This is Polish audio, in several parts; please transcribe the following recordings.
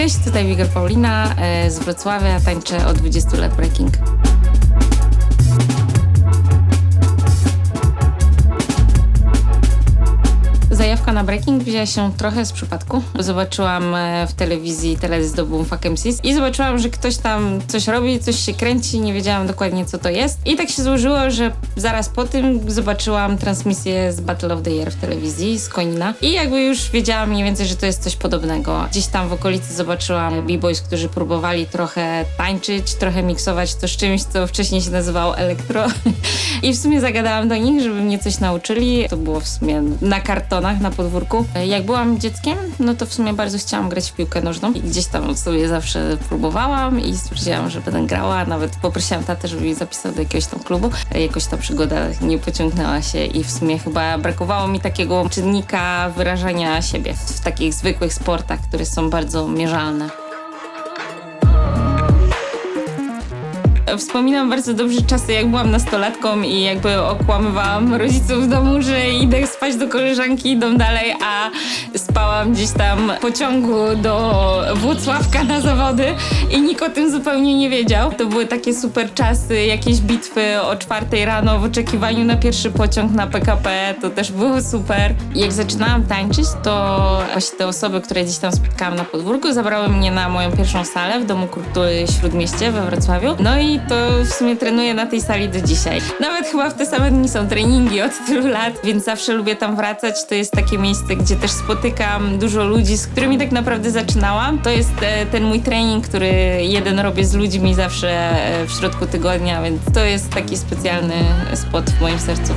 Cześć, tutaj Wigor Paulina e, z Wrocławia, tańczę od 20 lat breaking. Na breaking wzięła się trochę z przypadku. Zobaczyłam e, w telewizji teledysk do Boom MCs i zobaczyłam, że ktoś tam coś robi, coś się kręci, nie wiedziałam dokładnie co to jest. I tak się złożyło, że zaraz po tym zobaczyłam transmisję z Battle of the Year w telewizji z Konina i jakby już wiedziałam mniej więcej, że to jest coś podobnego. Gdzieś tam w okolicy zobaczyłam b-boys, którzy próbowali trochę tańczyć, trochę miksować to z czymś, co wcześniej się nazywało elektro. I w sumie zagadałam do nich, żeby mnie coś nauczyli. To było w sumie na kartonach, na podwórku. Jak byłam dzieckiem, no to w sumie bardzo chciałam grać w piłkę nożną i gdzieś tam sobie zawsze próbowałam i stwierdziłam, że będę grała. Nawet poprosiłam tatę, żeby mnie zapisał do jakiegoś tam klubu. Jakoś ta przygoda nie pociągnęła się i w sumie chyba brakowało mi takiego czynnika wyrażania siebie w takich zwykłych sportach, które są bardzo mierzalne. Wspominam bardzo dobrze czasy, jak byłam nastolatką i jakby okłamywałam rodziców w domu, że idę spać do koleżanki, idą dalej, a spałam gdzieś tam w pociągu do Włocławka na zawody i nikt o tym zupełnie nie wiedział. To były takie super czasy, jakieś bitwy o czwartej rano w oczekiwaniu na pierwszy pociąg na PKP, to też było super. Jak zaczynałam tańczyć, to właśnie te osoby, które gdzieś tam spotkałam na podwórku, zabrały mnie na moją pierwszą salę w Domu Kultury Śródmieście we Wrocławiu. No i to w sumie trenuję na tej sali do dzisiaj. Nawet chyba w te same dni są treningi od tylu lat, więc zawsze lubię tam wracać. To jest takie miejsce, gdzie też spotykam dużo ludzi, z którymi tak naprawdę zaczynałam. To jest e, ten mój trening, który jeden robię z ludźmi zawsze e, w środku tygodnia, więc to jest taki specjalny spot w moim sercu.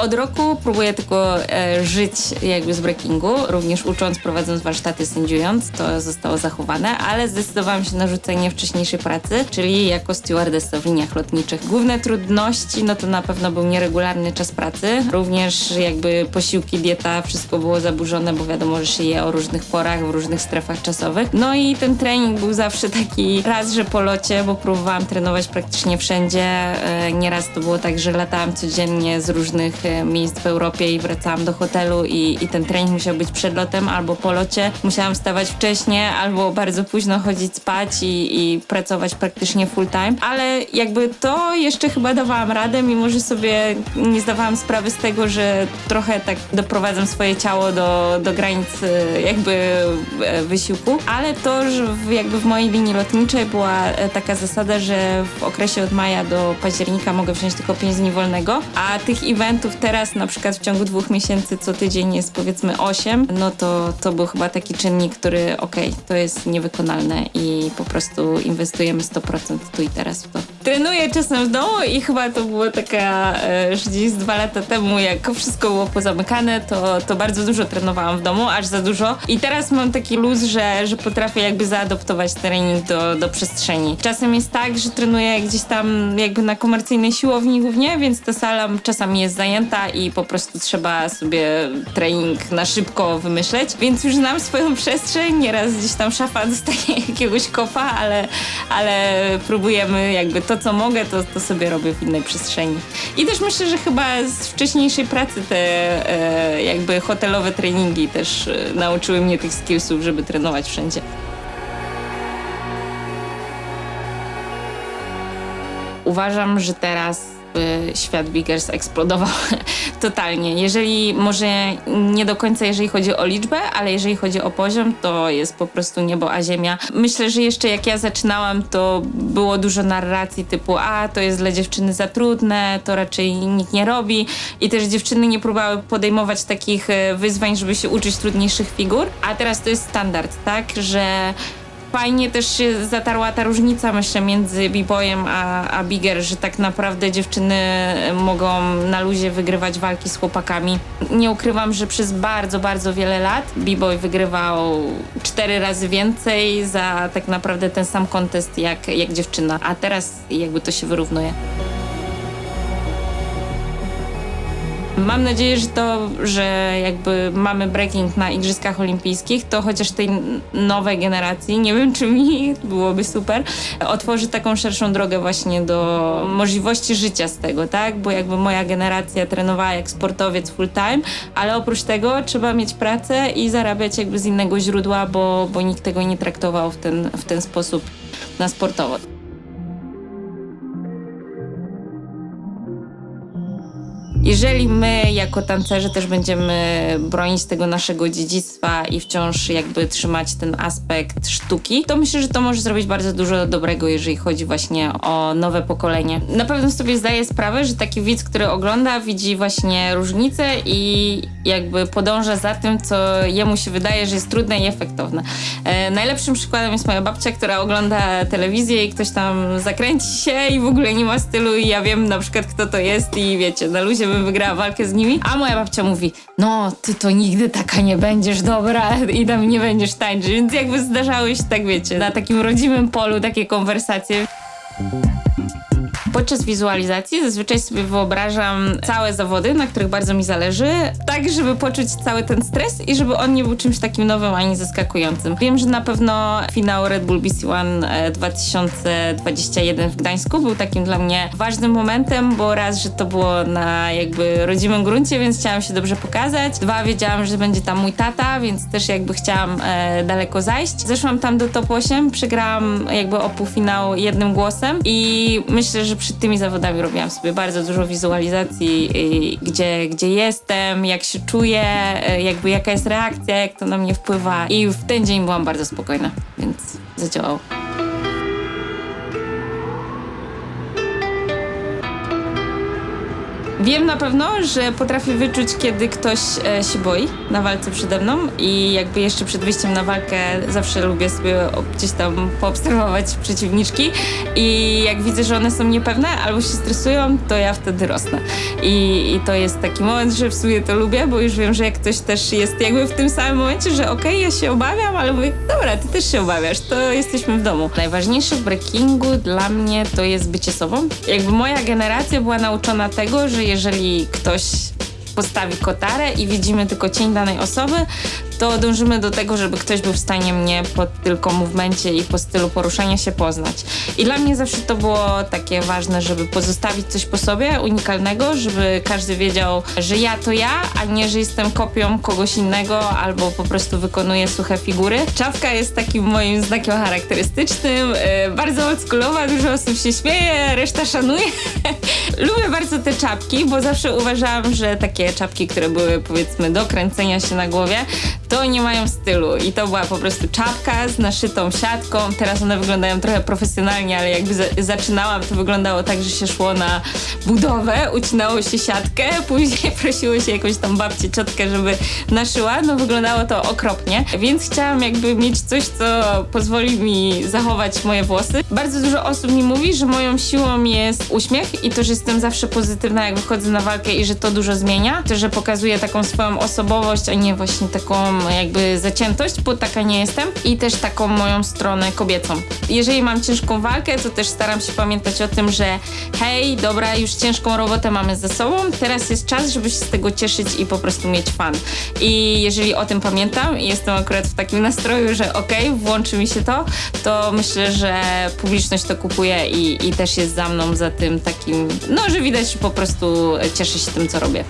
Od roku próbuję tylko e, żyć jakby z breakingu, również ucząc, prowadząc warsztaty, sędziując. To zostało zachowane, ale zdecydowałam się na rzucenie wcześniejszej pracy, czyli jako stewardessa w liniach lotniczych. Główne trudności, no to na pewno był nieregularny czas pracy, również jakby posiłki, dieta, wszystko było zaburzone, bo wiadomo, że się je o różnych porach, w różnych strefach czasowych. No i ten trening był zawsze taki raz, że po locie, bo próbowałam trenować praktycznie wszędzie. E, Nieraz to było tak, że latałam codziennie z różnych miejsc w Europie i wracałam do hotelu i, i ten trening musiał być przed lotem albo po locie. Musiałam wstawać wcześnie albo bardzo późno chodzić spać i, i pracować praktycznie full time. Ale jakby to jeszcze chyba dawałam radę, mimo że sobie nie zdawałam sprawy z tego, że trochę tak doprowadzam swoje ciało do, do granic e, jakby e, wysiłku. Ale to, że jakby w mojej linii lotniczej była e, taka zasada, że w okresie od maja do października mogę wziąć tylko 5 dni wolnego, a tych eventów teraz na przykład w ciągu dwóch miesięcy co tydzień jest powiedzmy 8, no to to był chyba taki czynnik, który okej, to jest niewykonalne i po prostu inwestujemy 100% tu i teraz w to. Trenuję czasem w domu i chyba to było taka, e, że gdzieś dwa lata temu, jak wszystko było pozamykane, to, to bardzo dużo trenowałam w domu, aż za dużo. I teraz mam taki luz, że, że potrafię jakby zaadoptować trening do, do przestrzeni. Czasem jest tak, że trenuję gdzieś tam jakby na komercyjnej siłowni głównie, więc ta sala czasami jest zajęta i po prostu trzeba sobie trening na szybko wymyśleć. Więc już znam swoją przestrzeń, nieraz gdzieś tam szafa dostaje jakiegoś kopa, ale, ale próbujemy jakby to, co mogę, to, to sobie robię w innej przestrzeni. I też myślę, że chyba z wcześniejszej pracy te e, jakby hotelowe treningi też e, nauczyły mnie tych skillsów, żeby trenować wszędzie. Uważam, że teraz y, świat Biggers eksplodował totalnie. Jeżeli może nie do końca jeżeli chodzi o liczbę, ale jeżeli chodzi o poziom, to jest po prostu niebo a ziemia. Myślę, że jeszcze jak ja zaczynałam, to było dużo narracji typu a, to jest dla dziewczyny za trudne, to raczej nikt nie robi i też dziewczyny nie próbowały podejmować takich y, wyzwań, żeby się uczyć trudniejszych figur, a teraz to jest standard, tak, że fajnie też się zatarła ta różnica, myślę, między b-boyem a, a bigger, że tak naprawdę dziewczyny mogą na luzie wygrywać walki z chłopakami. Nie ukrywam, że przez bardzo, bardzo wiele lat b-boy wygrywał cztery razy więcej za tak naprawdę ten sam kontest jak, jak dziewczyna, a teraz jakby to się wyrównuje. Mam nadzieję, że to, że jakby mamy breaking na Igrzyskach Olimpijskich, to chociaż tej nowej generacji, nie wiem czy mi byłoby super, otworzy taką szerszą drogę właśnie do możliwości życia z tego, tak? Bo jakby moja generacja trenowała jak sportowiec full time, ale oprócz tego trzeba mieć pracę i zarabiać jakby z innego źródła, bo, bo nikt tego nie traktował w ten, w ten sposób na sportowo. Jeżeli my jako tancerze też będziemy bronić tego naszego dziedzictwa i wciąż jakby trzymać ten aspekt sztuki, to myślę, że to może zrobić bardzo dużo dobrego, jeżeli chodzi właśnie o nowe pokolenie. Na pewno sobie zdaję sprawę, że taki widz, który ogląda, widzi właśnie różnice i jakby podąża za tym, co jemu się wydaje, że jest trudne i efektowne. E, najlepszym przykładem jest moja babcia, która ogląda telewizję i ktoś tam zakręci się i w ogóle nie ma stylu i ja wiem na przykład kto to jest i wiecie, na luzie bym wygrała walkę z nimi, a moja babcia mówi, no ty to nigdy taka nie będziesz dobra i tam nie będziesz tańczyć, więc jakby zdarzały się tak wiecie, na takim rodzimym polu takie konwersacje. Podczas wizualizacji zazwyczaj sobie wyobrażam całe zawody, na których bardzo mi zależy, tak żeby poczuć cały ten stres i żeby on nie był czymś takim nowym ani zaskakującym. Wiem, że na pewno finał Red Bull BC One e, 2021 w Gdańsku był takim dla mnie ważnym momentem, bo raz, że to było na jakby rodzimym gruncie, więc chciałam się dobrze pokazać. Dwa, wiedziałam, że będzie tam mój tata, więc też jakby chciałam e, daleko zajść. Zeszłam tam do top 8, przegrałam jakby o półfinał jednym głosem i myślę, że przed tymi zawodami robiłam sobie bardzo dużo wizualizacji, y, gdzie, gdzie jestem, jak się czuję, y, jakby jaka jest reakcja, jak to na mnie wpływa. I w ten dzień byłam bardzo spokojna, więc zadziałało. Wiem na pewno, że potrafię wyczuć, kiedy ktoś e, się boi na walce przede mną i jakby jeszcze przed wyjściem na walkę zawsze lubię sobie gdzieś tam poobserwować przeciwniczki i jak widzę, że one są niepewne albo się stresują, to ja wtedy rosnę. I, i to jest taki moment, że w sumie to lubię, bo już wiem, że jak ktoś też jest jakby w tym samym momencie, że okej, ja się obawiam, ale mówię, dobra, ty też się obawiasz, to jesteśmy w domu. Najważniejsze w breakingu dla mnie to jest bycie sobą. Jakby moja generacja była nauczona tego, że jeżeli ktoś postawi kotarę i widzimy tylko cień danej osoby, to dążymy do tego, żeby ktoś był w stanie mnie po tylko movemencie i po stylu poruszania się poznać. I dla mnie zawsze to było takie ważne, żeby pozostawić coś po sobie unikalnego, żeby każdy wiedział, że ja to ja, a nie, że jestem kopią kogoś innego albo po prostu wykonuję suche figury. Czapka jest takim moim znakiem charakterystycznym, yy, bardzo oldschoolowa, dużo osób się śmieje, reszta szanuje. Lubię bardzo te czapki, bo zawsze uważałam, że takie czapki, które były powiedzmy do kręcenia się na głowie, to nie mają stylu. I to była po prostu czapka z naszytą siatką. Teraz one wyglądają trochę profesjonalnie, ale jakby za zaczynałam, to wyglądało tak, że się szło na budowę, ucinało się siatkę, później prosiło się jakąś tam babcię, ciotkę, żeby naszyła. No wyglądało to okropnie. Więc chciałam jakby mieć coś, co pozwoli mi zachować moje włosy. Bardzo dużo osób mi mówi, że moją siłą jest uśmiech i to, że jestem zawsze pozytywna, jak wychodzę na walkę i że to dużo zmienia. To, że pokazuję taką swoją osobowość, a nie właśnie taką jakby zaciętość, bo taka nie jestem. I też taką moją stronę kobiecą. Jeżeli mam ciężką walkę, to też staram się pamiętać o tym, że hej, dobra, już ciężką robotę mamy ze sobą, teraz jest czas, żeby się z tego cieszyć i po prostu mieć fan. I jeżeli o tym pamiętam i jestem akurat w takim nastroju, że okej, włączy mi się to, to myślę, że publiczność to kupuje i, i też jest za mną za tym takim, no, że widać, że po prostu cieszę się tym, co robię.